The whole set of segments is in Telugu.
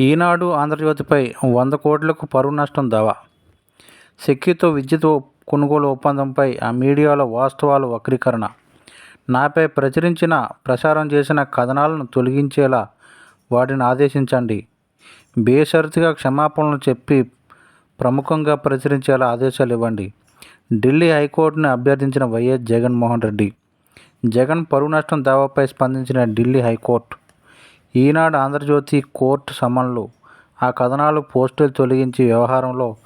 ఈనాడు ఆంధ్రజ్యోతిపై వంద కోట్లకు పరువు నష్టం దావా. సెక్యూతో విద్యుత్ కొనుగోలు ఒప్పందంపై ఆ మీడియాలో వాస్తవాలు వక్రీకరణ. నాపై ప్రచురించిన ప్రసారం చేసిన కథనాలను తొలగించేలా వాటిని ఆదేశించండి. బేషరతుగా క్షమాపణలు చెప్పి ప్రముఖంగా ప్రచురించేలా ఆదేశాలు ఇవ్వండి. ఢిల్లీ హైకోర్టును అభ్యర్థించిన వైఎస్ జగన్మోహన్ రెడ్డి. జగన్ పరువు నష్టం దావాపై స్పందించిన Delhi high court. Eenadu Andhrajyothy court సమన్లు. ఆ కథనాలు పోస్టులు తొలగించి వ్యవహారంలో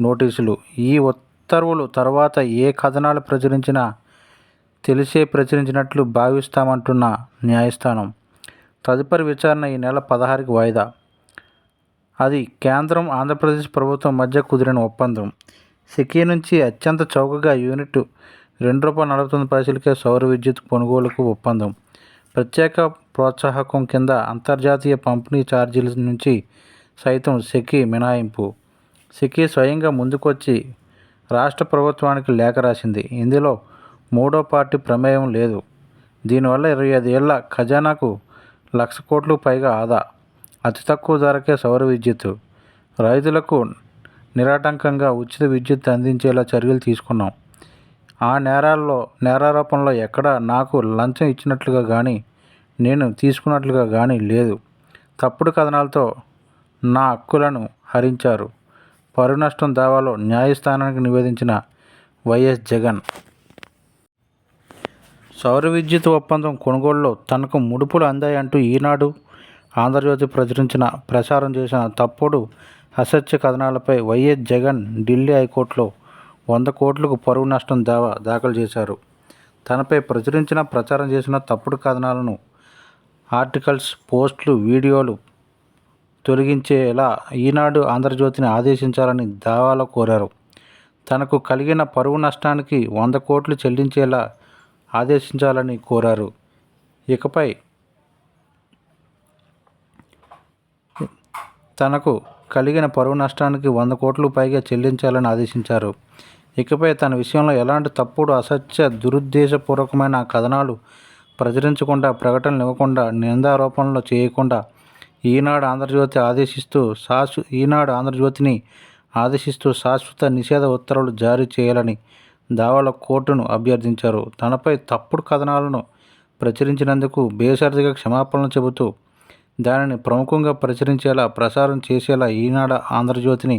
నోటీసులు. ఈ ఉత్తర్వులు తర్వాత ఏ కథనాలు ప్రచురించినా తెలిసే ప్రచురించినట్లు భావిస్తామంటున్న న్యాయస్థానం. తదుపరి విచారణ ఈ నెల పదహారుకి వాయిదా. అది కేంద్రం ఆంధ్రప్రదేశ్ ప్రభుత్వం మధ్య కుదిరిన ఒప్పందం. సిక్కీ నుంచి అత్యంత చౌకగా యూనిట్ రెండు రూపాయల నలభై తొమ్మిది పైసలకే సౌర విద్యుత్ కొనుగోలుకు ఒప్పందం. ప్రత్యేక ప్రోత్సాహకం కింద అంతర్జాతీయ పంపిణీ ఛార్జీల నుంచి సైతం సెకీ మినహాయింపు. సెకీ స్వయంగా ముందుకొచ్చి రాష్ట్ర ప్రభుత్వానికి లేఖ రాసింది. ఇందులో మూడో పార్టీ ప్రమేయం లేదు. దీనివల్ల ఇరవై ఐదు ఏళ్ళ ఖజానాకు లక్ష కోట్లు పైగా ఆదా. అతి తక్కువ ధరకే సౌర విద్యుత్. రైతులకు నిరాటంకంగా ఉచిత విద్యుత్ అందించేలా చర్యలు తీసుకున్నాం. ఆ నేరాల్లో నేరారోపణలో ఎక్కడా నాకు లంచం ఇచ్చినట్లుగా కానీ నేను తీసుకున్నట్లుగా కానీ లేదు. తప్పుడు కథనాలతో నా హక్కులను హరించారు. పరువు నష్టం దావాలో న్యాయస్థానానికి నివేదించిన వైఎస్ జగన్. సౌర విద్యుత్ ఒప్పందం కొనుగోలులో తనకు ముడుపులు అందాయంటూ ఈనాడు ఆంధ్రజ్యోతి ప్రచురించిన ప్రసారం చేసిన తప్పుడు అసత్య కథనాలపై వైఎస్ జగన్ ఢిల్లీ హైకోర్టులో వంద కోట్లకు పరువు నష్టం దావా దాఖలు చేశారు. తనపై ప్రచురించిన ప్రచారం చేసిన తప్పుడు కథనాలను ఆర్టికల్స్ పోస్టులు వీడియోలు తొలగించేలా ఈనాడు ఆంధ్రజ్యోతిని ఆదేశించాలని దావాలో కోరారు. తనకు కలిగిన పరువు నష్టానికి వంద కోట్లు చెల్లించేలా ఆదేశించాలని కోరారు. ఇకపై తనకు కలిగిన పరువు నష్టానికి వంద కోట్లు పైగా చెల్లించాలని ఆదేశించారు. ఇకపై తన విషయంలో ఎలాంటి తప్పుడు అసత్య దురుద్దేశపూర్వకమైన కథనాలు ప్రచురించకుండా ప్రకటనలు ఇవ్వకుండా నిందారోపణలు చేయకుండా ఈనాడు ఆంధ్రజ్యోతి ఆదేశిస్తూ శాశ్వ ఈనాడు ఆంధ్రజ్యోతిని ఆదేశిస్తూ శాశ్వత నిషేధ ఉత్తర్వులు జారీ చేయాలని దావాల కోర్టును అభ్యర్థించారు. తనపై తప్పుడు కథనాలను ప్రచురించినందుకు బేషరతుగా క్షమాపణలు చెబుతూ దానిని ప్రముఖంగా ప్రచురించేలా ప్రసారం చేసేలా ఈనాడు ఆంధ్రజ్యోతిని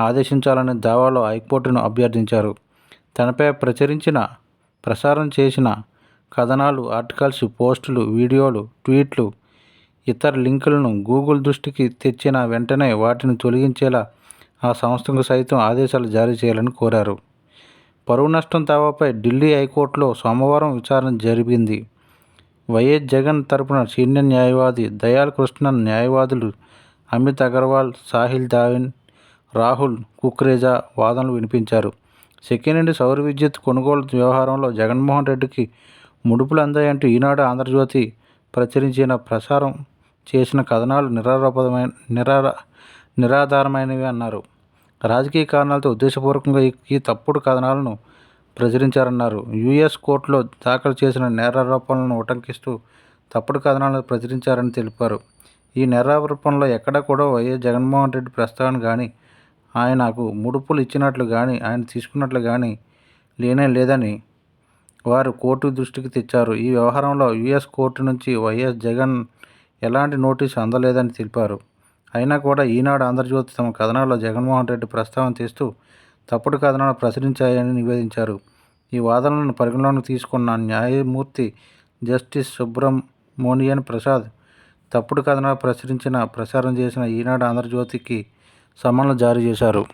ఆదేశించాలని దావాలో హైకోర్టును అభ్యర్థించారు. తనపై ప్రచురించిన ప్రసారం చేసిన కథనాలు ఆర్టికల్స్ పోస్టులు వీడియోలు ట్వీట్లు ఇతర లింకులను గూగుల్ దృష్టికి తెచ్చిన వెంటనే వాటిని తొలగించేలా ఆ సంస్థకు సైతం ఆదేశాలు జారీ చేయాలని కోరారు. పరువు నష్టం దావాపై ఢిల్లీ హైకోర్టులో సోమవారం విచారణ జరిపింది. వైఎస్ జగన్ తరపున సీనియర్ న్యాయవాది దయాల్ కృష్ణన్ న్యాయవాదులు అమిత్ అగర్వాల్ సాహిల్ దావిన్ రాహుల్ కుక్రేజా వాదనలు వినిపించారు. సెకండ్ నుండి సౌర విద్యుత్ కొనుగోలు వ్యవహారంలో జగన్మోహన్ రెడ్డికి ముడుపులు అందాయంటూ ఈనాడు ఆంధ్రజ్యోతి ప్రచురించిన ప్రసారం చేసిన కథనాలు నిరారోపదమైన నిరార నిరాధారమైనవి అన్నారు. రాజకీయ కారణాలతో ఉద్దేశపూర్వకంగా ఈ తప్పుడు కథనాలను ప్రచురించారన్నారు. యుఎస్ కోర్టులో దాఖలు చేసిన నేరారోపణలను ఉటంకిస్తూ తప్పుడు కథనాలను ప్రచురించారని తెలిపారు. ఈ నేరారోపణలో ఎక్కడా కూడా వైఎస్ జగన్మోహన్ రెడ్డి ప్రస్తావన కానీ ఆయనకు ముడుపులు ఇచ్చినట్లు కానీ ఆయన తీసుకున్నట్లు కానీ లేనే లేదని వారు కోర్టు దృష్టికి తెచ్చారు. ఈ వ్యవహారంలో యుఎస్ కోర్టు నుంచి వైఎస్ జగన్ ఎలాంటి నోటీసు అందలేదని తెలిపారు. అయినా కూడా ఈనాడు ఆంధ్రజ్యోతి తమ కథనాల్లో జగన్మోహన్ రెడ్డి ప్రస్తావన చేస్తూ తప్పుడు కథనాలు ప్రచురించాయని నివేదించారు. ఈ వాదనలను పరిగణలోకి తీసుకున్న న్యాయమూర్తి జస్టిస్ సుబ్రమోనియన్ ప్రసాద్ తప్పుడు కథనాలు ప్రచురించిన ప్రసారం చేసిన ఈనాడు ఆంధ్రజ్యోతికి సమన్లు జారీ చేశారు.